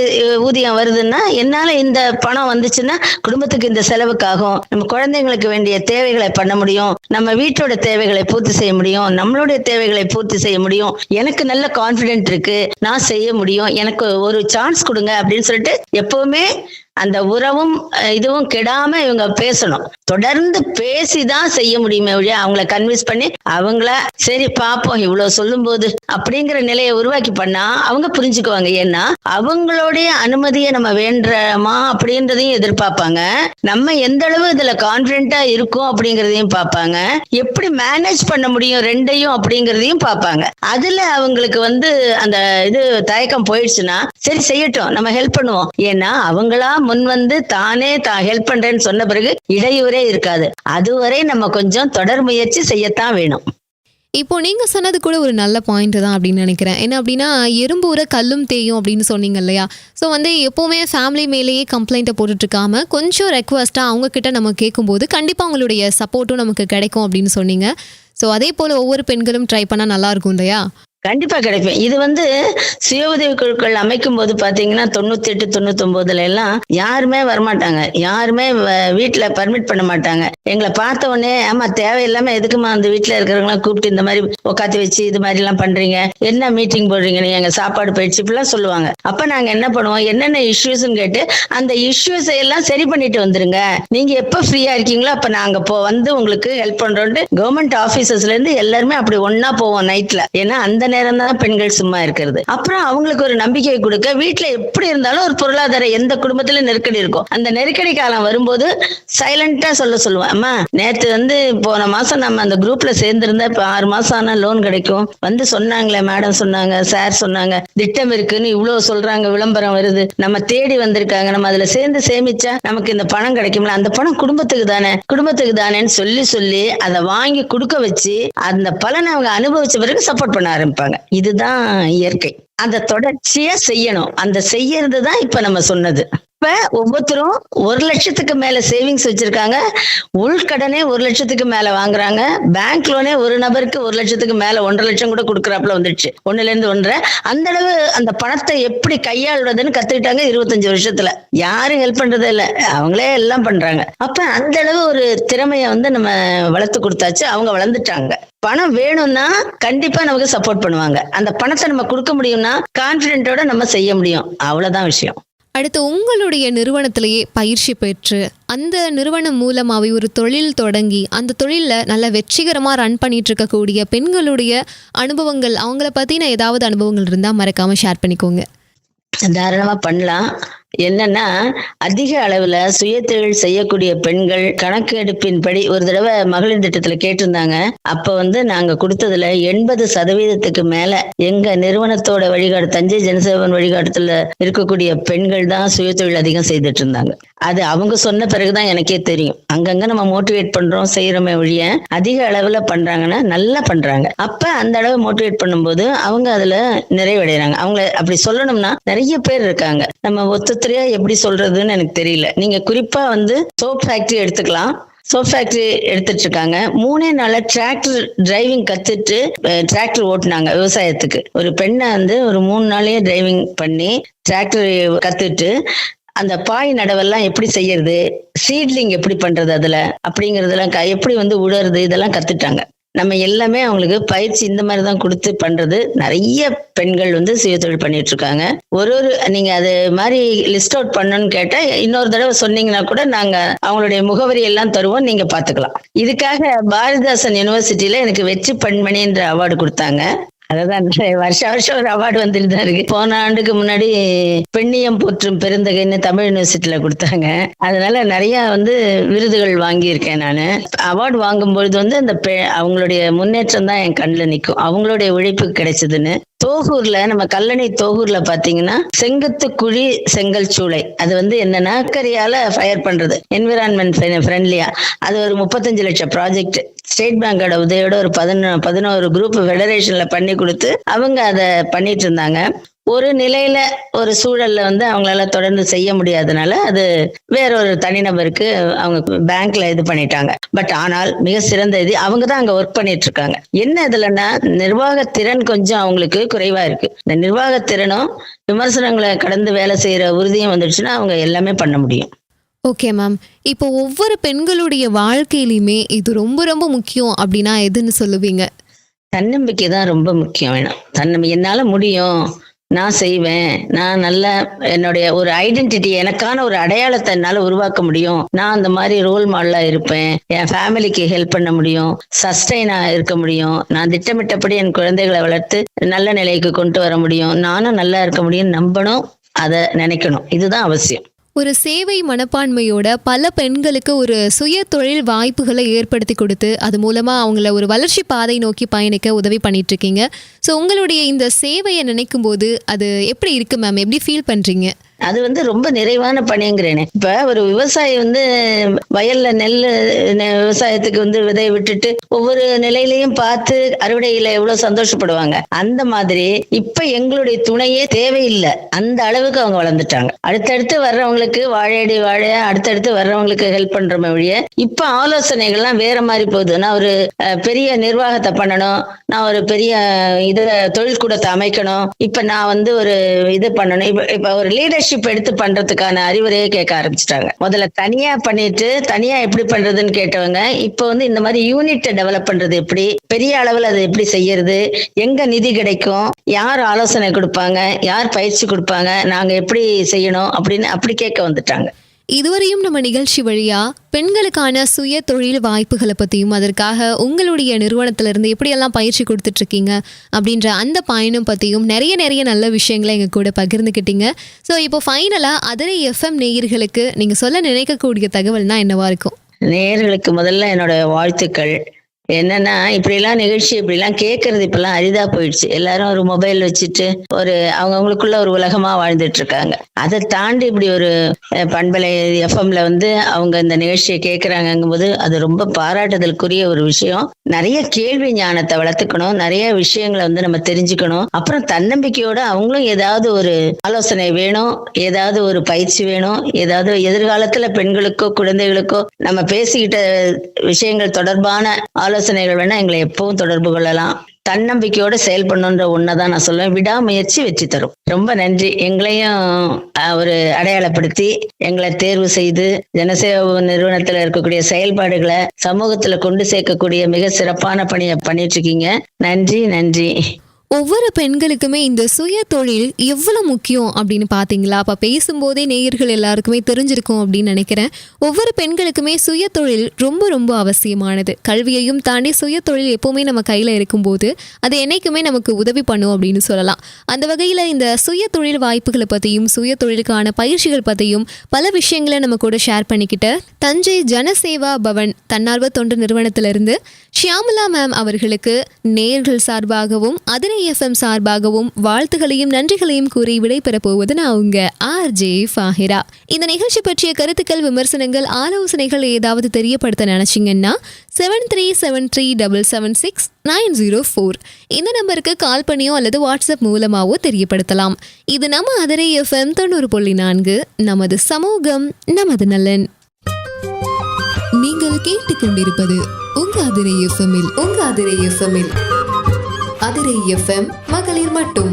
[SPEAKER 2] ஊதியம் வருதுன்னா என்னால இந்த பணம் வந்துச்சுன்னா குடும்பத்துக்கு இந்த செலவுக்காகும். நம்ம குழந்தைங்களுக்கு வேண்டிய தேவைகளை பண்ண முடியும். நம்ம வீட்டோட தேவைகளை பூர்த்தி செய்ய முடியும். நம்மளுடைய தேவைகளை பூர்த்தி செய்ய முடியும். எனக்கு நல்ல கான்பிடென்ட் இருக்கு. நான் செய்ய முடியும். எனக்கு ஒரு சான்ஸ் கொடுங்க அப்படின்னு சொல்லிட்டு எப்பவுமே அந்த உறவும் இதுவும் கெடாம இவங்க பேசணும். தொடர்ந்து பேசிதான் செய்ய முடியுமே ஒழிய அவங்கள கன்வின்ஸ் பண்ணி அவங்கள சரி பாப்போம் இவ்வளவு சொல்லும்போது அப்படிங்கிற நிலையை உருவாக்கி பண்ணா அவங்க புரிஞ்சுக்குவாங்க. ஏன்னா அவங்களுடைய அனுமதியை நம்ம வேண்டுறோமா அப்படின்றதையும் எதிர்பார்ப்பாங்க. நம்ம எந்த அளவு இதுல கான்பிடண்டா இருக்கும் அப்படிங்கறதையும் பார்ப்பாங்க எப்படி மேனேஜ் பண்ண முடியும் ரெண்டையும் அப்படிங்கறதையும் பார்ப்பாங்க அதுல அவங்களுக்கு வந்து அந்த இது தயக்கம் போயிடுச்சுன்னா சரி செய்யட்டும் நம்ம ஹெல்ப் பண்ணுவோம். ஏன்னா அவங்களா முன் வந்து தானே தான் ஹெல்ப் பண்றேன்னு சொன்ன பிறகு இடையூறே இருக்காது. அதுவரை நம்ம கொஞ்சம் தொடர் முயற்சி செய்யத்தான் வேணும்.
[SPEAKER 1] இப்போ நீங்க சொன்னது கூட ஒரு நல்ல பாயிண்ட் தான் அப்படின்னு நினைக்கிறேன். என்ன அப்படின்னா எறும்பு கல்லும் தேயும் அப்படின்னு சொன்னீங்க இல்லையா? ஸோ வந்து எப்போவுமே ஃபேமிலி மேலேயே கம்ப்ளைண்ட்டை போட்டுட்டு இருக்காம கொஞ்சம் ரெக்வஸ்ட்டாக அவங்க கிட்ட நம்ம கேட்கும்போது கண்டிப்பாக அவங்களுடைய சப்போர்ட்டும் நமக்கு கிடைக்கும் அப்படின்னு சொன்னீங்க. ஸோ அதே போல் ஒவ்வொரு பெண்களும் ட்ரை பண்ணால் நல்லா இருக்கும் இல்லையா?
[SPEAKER 2] கண்டிப்பா கிடைக்கும் இது வந்து சுய உதவி குழுக்கள் அமைக்கும் போது பாத்தீங்கன்னா தொண்ணூத்தி எட்டு தொண்ணூத்தி ஒன்பதுல எல்லாம் யாருமே வரமாட்டாங்க. யாருமே வ- வீட்டுல பர்மிட் பண்ண மாட்டாங்க. எங்களை பார்த்த உடனே ஆமா தேவையில்லாம எதுக்குமா அந்த வீட்டுல இருக்கிறவங்களாம் கூப்பிட்டு இந்த மாதிரி உட்காந்து வச்சு இது மாதிரி எல்லாம் பண்றீங்க? என்ன மீட்டிங் போடுறீங்க? நீங்க எங்க சாப்பாடு போயிடுச்சு. இப்படிலாம் சொல்லுவாங்க. அப்ப நாங்க என்ன பண்ணுவோம்? என்னென்ன இஷ்யூஸ்ன்னு கேட்டு அந்த இஷ்யூஸ் எல்லாம் சரி பண்ணிட்டு வந்துருங்க. நீங்க எப்ப ஃப்ரீயா இருக்கீங்களோ அப்ப நாங்க போ வந்து உங்களுக்கு ஹெல்ப் பண்றோம் கவர்மெண்ட் ஆபீசஸ்ல இருந்து எல்லாருமே அப்படி ஒன்னா போவோம் நைட்ல ஏன்னா அந்த நேரம் தான் பெண்கள் சும்மா இருக்கிறது. அப்புறம் அவங்களுக்கு ஒரு நம்பிக்கை கொடுக்க வீட்டுல எப்படி இருந்தாலும் ஒரு பொருளாதார எந்த குடும்பத்துல நெருக்கடி இருக்கும். அந்த நெருக்கடி காலம் வரும்போது சைலண்டா சொல்ல சொல்லுவேன். அம்மா நேத்து வந்து போன மாசம் நம்ம அந்த குரூப்ல சேர்ந்திருந்தா இப்ப ஆறு மாசம் ஆனா லோன் கிடைக்கும். வந்து சொன்னாங்களே மேடம் சொன்னாங்க சார் சொன்னாங்க. திட்டம் இருக்குன்னு இவ்வளவு சொல்றாங்க விளம்பரம் வருது. நம்ம தேடி வந்திருக்காங்க. நம்ம அதுல சேர்ந்து சேமிச்சா நமக்கு இந்த பணம் கிடைக்கும்ல. அந்த பணம் குடும்பத்துக்கு தானே. குடும்பத்துக்கு தானேன்னு சொல்லி சொல்லி அதை வாங்கி கொடுக்க வச்சு அந்த பலனை அவங்க அனுபவிச்ச பிறகு சப்போர்ட் பண்ண ஆரம்பிப்பாங்க இதுதான் இயற்கை. அந்த தொடர்ச்சியா செய்யணும். அந்த செய்யறது தான் இப்ப நம்ம சொன்னது. இப்ப ஒவ்வொருத்தரும் ஒரு லட்சத்துக்கு மேல சேவிங்ஸ் வச்சிருக்காங்க. உள்கடனே ஒரு லட்சத்துக்கு மேல வாங்குறாங்க. பேங்க் லோனே ஒரு நபருக்கு ஒரு லட்சத்துக்கு மேல ஒன்றரை லட்சம் கூட கொடுக்குறாப்புல வந்துடுச்சு ஒண்ணுல இருந்து ஒன்றரை. அந்த அளவு அந்த பணத்தை எப்படி கையாளுறதுன்னு கத்துக்கிட்டாங்க இருபத்தஞ்சு வருஷத்துல. யாரும் ஹெல்ப் பண்றதே இல்ல. அவங்களே எல்லாம் பண்றாங்க. அப்ப அந்த அளவு ஒரு திறமைய வந்து நம்ம வளர்த்து கொடுத்தாச்சு. அவங்க வளர்ந்துட்டாங்க. பணம் வேணும்னா கண்டிப்பா நமக்கு சப்போர்ட் பண்ணுவாங்க. அந்த பணத்தை நம்ம கொடுக்க முடியும்னா கான்பிடென்ட்டோட நம்ம செய்ய முடியும். அவ்வளவுதான் விஷயம்.
[SPEAKER 1] அடுத்து உங்களுடைய நிறுவனத்திலேயே பயிற்சி பெற்று அந்த நிறுவனம் மூலமாகவே ஒரு தொழில் தொடங்கி அந்த தொழிலில் நல்ல வெற்றிகரமாக ரன் பண்ணிட்டு இருக்கக்கூடிய பெண்களுடைய அனுபவங்கள் அவங்கள பற்றின ஏதாவது அனுபவங்கள் இருந்தால் மறக்காமல் ஷேர் பண்ணிக்கோங்க.
[SPEAKER 2] தாராளமா பண்ணலாம். என்னன்னா அதிக அளவுல சுயத்தொழில் செய்யக்கூடிய பெண்கள் கணக்கெடுப்பின்படி ஒரு தடவை மகளிர் திட்டத்துல கேட்டிருந்தாங்க. அப்ப வந்து நாங்க கொடுத்ததுல எண்பது சதவீதத்துக்கு மேல எங்க நிறுவனத்தோட வழிகாட்டு தஞ்சை ஜனசேவன் வழிகாட்டுல இருக்கக்கூடிய பெண்கள் தான் சுயதொழில் அதிகம் செய்துட்டு இருந்தாங்க. அது அவங்க சொன்ன பிறகுதான் எனக்கே தெரியும். அங்கங்க நம்ம மோட்டிவேட் பண்றோம் செய்யறோமே ஒழிய அதிக அளவுல பண்றாங்கன்னா நல்லா பண்றாங்க. அப்ப அந்த அளவு மோட்டிவேட் பண்ணும்போது அவங்க அதுல நிறைவடைறாங்க. அவங்கள அப்படி சொல்லணும்னா நிறைய பேர் இருக்காங்க. நம்ம ஒத்து ஒத்தொத்தரையா எப்படி சொல்றதுன்னு எனக்கு தெரியல. நீங்க குறிப்பா வந்து சோப் ஃபேக்டரி எடுத்துக்கலாம். சோப் ஃபேக்டரி எடுத்துட்டு இருக்காங்க. மூணே நாள டிராக்டர் டிரைவிங் கத்துட்டு டிராக்டர் ஓட்டினாங்க விவசாயத்துக்கு. ஒரு பெண்ணை வந்து ஒரு மூணு நாளையே டிரைவிங் பண்ணி டிராக்டர் கத்துட்டு அந்த பாய் நடவெல்லாம் எப்படி செய்யறது சீட்லிங் எப்படி பண்றது அதுல அப்படிங்கறதெல்லாம் க- எப்படி வந்து உழறது இதெல்லாம் கத்துட்டாங்க. நம்ம எல்லாமே அவங்களுக்கு பயிற்சி இந்த மாதிரி தான் கொடுத்து பண்றது. நிறைய பெண்கள் வந்து சுயதொழில் பண்ணிட்டு இருக்காங்க. ஒரு ஒரு நீங்க அது மாதிரி லிஸ்ட் அவுட் பண்ணணும்னு கேட்டா இன்னொரு தடவை சொன்னீங்கன்னா கூட நாங்க அவங்களுடைய முகவரி எல்லாம் தருவோம். நீங்க பாத்துக்கலாம் இதுக்காக பாரதிதாசன் யூனிவர்சிட்டியில எனக்கு வெற்றி பெண்மணின்ற அவார்டு கொடுத்தாங்க. அதான் வருஷம் வருஷம் ஒரு அவார்டு வந்துட்டு தான் இருக்கு. போன ஆண்டுக்கு முன்னாடி பெண்ணியம் போற்றும் பெருந்தகைன்னு தமிழ் யூனிவர்சிட்டியில கொடுத்தாங்க. அதனால நிறைய வந்து விருதுகள் வாங்கியிருக்கேன் நான். அவார்டு வாங்கும் பொழுது வந்து அந்த பெ- அவங்களுடைய முன்னேற்றம் தான் என் கண்ணில் நிற்கும் அவங்களுடைய உழைப்பு கிடைச்சதுன்னு. தோகூர்ல நம்ம கல்லணை தோகூர்ல பாத்தீங்கன்னா செங்கத்து குழி செங்கல் சூளை. அது வந்து என்னன்னா கரியால ஃபயர் பண்றது. என்விரான்மெண்ட் ஃப்ரெண்ட்லியா அது ஒரு முப்பத்தஞ்சு லட்சம் ப்ராஜெக்ட் ஸ்டேட் பேங்கோட உதவியோட ஒரு பதினொ பதினோரு குரூப் ஃபெடரேஷன்ல பண்ணி கொடுத்து அவங்க அதை பண்ணிட்டு இருந்தாங்க. ஒரு நிலையில ஒரு சூழல்ல வந்து அவங்களால தொடர்ந்து செய்ய முடியாதனால அது வேற ஒரு தனிநபருக்கு அவங்க பேங்க்ல இது பண்ணிட்டாங்க. பட் ஆனால் மிக சிறந்த இது அவங்க தான் அங்க ஒர்க் பண்ணிட்டு இருக்காங்க என்ன இதுலன்னா நிர்வாக திறன் கொஞ்சம் அவங்களுக்கு குறைவா இருக்கு. இந்த நிர்வாக திறனும் விமர்சனங்களை கடந்து வேலை செய்யற உறுதியும் வந்துடுச்சுன்னா அவங்க எல்லாமே பண்ண முடியும்.
[SPEAKER 1] ஓகே மேம் இப்போ ஒவ்வொரு பெண்களுடைய வாழ்க்கையிலையுமே இது ரொம்ப ரொம்ப முக்கியம் அப்படின்னா எதுன்னு சொல்லுவீங்க?
[SPEAKER 2] தன்னம்பிக்கை தான் ரொம்ப முக்கியம் வேணும். தன்னம்பி என்னால முடியும். நான் செய்வேன். நான் நல்ல என்னுடைய ஒரு ஐடென்டிட்டி எனக்கான ஒரு அடையாளத்தை என்னால உருவாக்க முடியும். நான் அந்த மாதிரி ரோல் மாடலா இருப்பேன். என் ஃபேமிலிக்கு ஹெல்ப் பண்ண முடியும். சஸ்டைனா இருக்க முடியும். நான் திட்டமிட்டபடி என் குழந்தைகளை வளர்த்து நல்ல நிலைக்கு கொண்டு வர முடியும். நானும் நல்லா இருக்க முடியும் நம்பணும். அதை நினைக்கணும். இதுதான் அவசியம்.
[SPEAKER 1] ஒரு சேவை மனப்பான்மையோட பல பெண்களுக்கு ஒரு சுய தொழில் வாய்ப்புகளை ஏற்படுத்தி கொடுத்து அது மூலமாக அவங்கள ஒரு வளர்ச்சி பாதை நோக்கி பயணிக்க உதவி பண்ணிட்டு இருக்கீங்க ஸோ உங்களுடைய இந்த சேவையை நினைக்கும் போது அது எப்படி இருக்குது மேம் எப்படி ஃபீல் பண்ணுறீங்க
[SPEAKER 2] அது வந்து ரொம்ப நிறைவான பணிங்கிறேனே. இப்ப ஒரு விவசாயி வந்து வயல்ல நெல் விவசாயத்துக்கு வந்து விதை விட்டுட்டு ஒவ்வொரு நிலையிலையும் பார்த்து அறுவடையில எவ்வளவு சந்தோஷப்படுவாங்க. அந்த மாதிரி இப்ப எங்களுடைய துணையே தேவையில்லை. அந்த அளவுக்கு அவங்க வளர்ந்துட்டாங்க. அடுத்தடுத்து வர்றவங்களுக்கு வாழையடி வாழையா அடுத்தடுத்து வர்றவங்களுக்கு ஹெல்ப் பண்ற வழிய இப்ப ஆலோசனைகள்லாம் வேற மாதிரி போகுது. நான் ஒரு பெரிய நிர்வாகத்தை பண்ணணும். நான் ஒரு பெரிய இத தொழில் கூடத்தை அமைக்கணும். இப்ப நான் வந்து ஒரு இது பண்ணணும். இப்ப இப்ப ஒரு லீடர்ஷிப் எடுத்து பண்றதுக்கான அறிவுரையை கேட்க ஆரம்பிச்சிட்டாங்க. முதல்ல தனியா பண்ணிட்டு தனியா எப்படி பண்றதுன்னு கேட்டவங்க இப்ப வந்து இந்த மாதிரி யூனிட்டை டெவலப் பண்றது எப்படி? பெரிய அளவுல அதை எப்படி செய்யறது? எங்க நிதி கிடைக்கும்? யார் ஆலோசனை கொடுப்பாங்க? யார் பயிற்சி கொடுப்பாங்க? நாங்க எப்படி செய்யணும் அப்படின்னு அப்படி கேட்க வந்துட்டாங்க.
[SPEAKER 1] இதுவரையும் நம்ம நிகழ்ச்சி வழியா பெண்களுக்கான சுய தொழில் வாய்ப்புகளை பற்றியும் அதற்காக உங்களுடைய நிறுவனத்திலிருந்து எப்படியெல்லாம் பயிற்சி கொடுத்துட்ருக்கீங்க அப்படின்ற அந்த பயணம் பற்றியும் நிறைய நிறைய நல்ல விஷயங்களை எங்கள் கூட பகிர்ந்துக்கிட்டீங்க. ஸோ இப்போ ஃபைனலாக அதிரை எஃப்எம் நேயர்களுக்கு நீங்கள் சொல்ல நினைக்கக்கூடிய தகவல்னா என்னவாக இருக்கும்?
[SPEAKER 2] நேயர்களுக்கு முதல்ல என்னோட வாழ்த்துக்கள். என்னன்னா இப்படி எல்லாம் நிகழ்ச்சி இப்படி எல்லாம் கேக்குறது கேட்கறது இப்பெல்லாம் அரிதா போயிடுச்சு. எல்லாரும் ஒரு மொபைல் வச்சுட்டு ஒரு அவங்கவுங்களுக்குள்ள ஒரு உலகமா வாழ்ந்துட்டு இருக்காங்க அதை தாண்டி இப்படி ஒரு பண்பலை எஃப்எம்ல வந்து அவங்க இந்த நிகழ்ச்சியை கேட்கறாங்கங்கும் போது அது ரொம்ப பாராட்டுதலுக்குரிய ஒரு விஷயம். நிறைய கேள்வி ஞானத்தை வளர்த்துக்கணும். நிறைய விஷயங்களை வந்து நம்ம தெரிஞ்சுக்கணும். அப்புறம் தன்னம்பிக்கையோட அவங்களும் ஏதாவது ஒரு ஆலோசனை வேணும். ஏதாவது ஒரு பயிற்சி வேணும். ஏதாவது எதிர்காலத்துல பெண்களுக்கோ குழந்தைகளுக்கோ நம்ம பேசிக்கிட்ட விஷயங்கள் தொடர்பான ஆலோசனைகள் வேணா எங்களை எப்பவும் தொடர்பு கொள்ளலாம். தன்னம்பிக்கையோட செயல்படணுன்ற ஒன்னதான் நான் சொல்லுவேன். விடாமுயற்சி வெற்றி தரும். ரொம்ப நன்றி. எங்களையும் ஒரு அடையாளப்படுத்தி எங்களை தேர்வு செய்து ஜனசேவ நிறுவனத்துல இருக்கக்கூடிய செயல்பாடுகளை சமூகத்துல கொண்டு சேர்க்கக்கூடிய மிக சிறப்பான பணியை பண்ணிட்டு இருக்கீங்க. நன்றி நன்றி.
[SPEAKER 1] ஒவ்வொரு பெண்களுக்குமே இந்த சுய தொழில் எவ்வளோ முக்கியம் அப்படின்னு பார்த்தீங்களா? அப்போ பேசும்போதே நேயர்கள் எல்லாருக்குமே தெரிஞ்சிருக்கும் அப்படின்னு நினைக்கிறேன். ஒவ்வொரு பெண்களுக்குமே சுய தொழில் ரொம்ப ரொம்ப அவசியமானது. கல்வியையும் தாண்டி சுய தொழில் எப்போவுமே நம்ம கையில் இருக்கும்போது அது என்னைக்குமே நமக்கு உதவி பண்ணும் அப்படின்னு சொல்லலாம். அந்த வகையில் இந்த சுய தொழில் வாய்ப்புகளை பற்றியும் சுய தொழிலுக்கான பயிற்சிகள் பற்றியும் பல விஷயங்களை நம்ம கூட ஷேர் பண்ணிக்கிட்ட தஞ்சை ஜனசேவா பவன் தன்னார்வ தொண்டு நிறுவனத்திலிருந்து ஷியாமலா மேம் அவர்களுக்கு நேர்கள் சார்பாகவும் அதிரை எஃப்எம் சார்பாகவும் வாழ்த்துகளையும் நன்றிகளையும் கூறி விடைபெறப் போவது நான் உங்க ஆர் ஜே ஃபாஹிரா. இந்த நிகழ்ச்சி பற்றிய கருத்துக்கள் விமர்சனங்கள் ஆலோசனைகள் ஏதாவது தெரியப்படுத்த நினைச்சீங்கன்னா seven three seven three double seven six nine zero four இந்த நம்பருக்கு கால் பண்ணியோ அல்லது வாட்ஸ்அப் மூலமாவோ தெரியப்படுத்தலாம். இது நம்ம அதிரை எஃப்எம் தொண்ணூறு புள்ளி நான்கு நமது சமூகம் நமது நலன். நீங்கள் கேட்டுக்கொண்டிருப்பது உங்க அதிரை எஃப்எம்இல் உங்க அதிரை எஃப்எம்மில் அதிரை எஃப்எம் மகளிர் மட்டும்.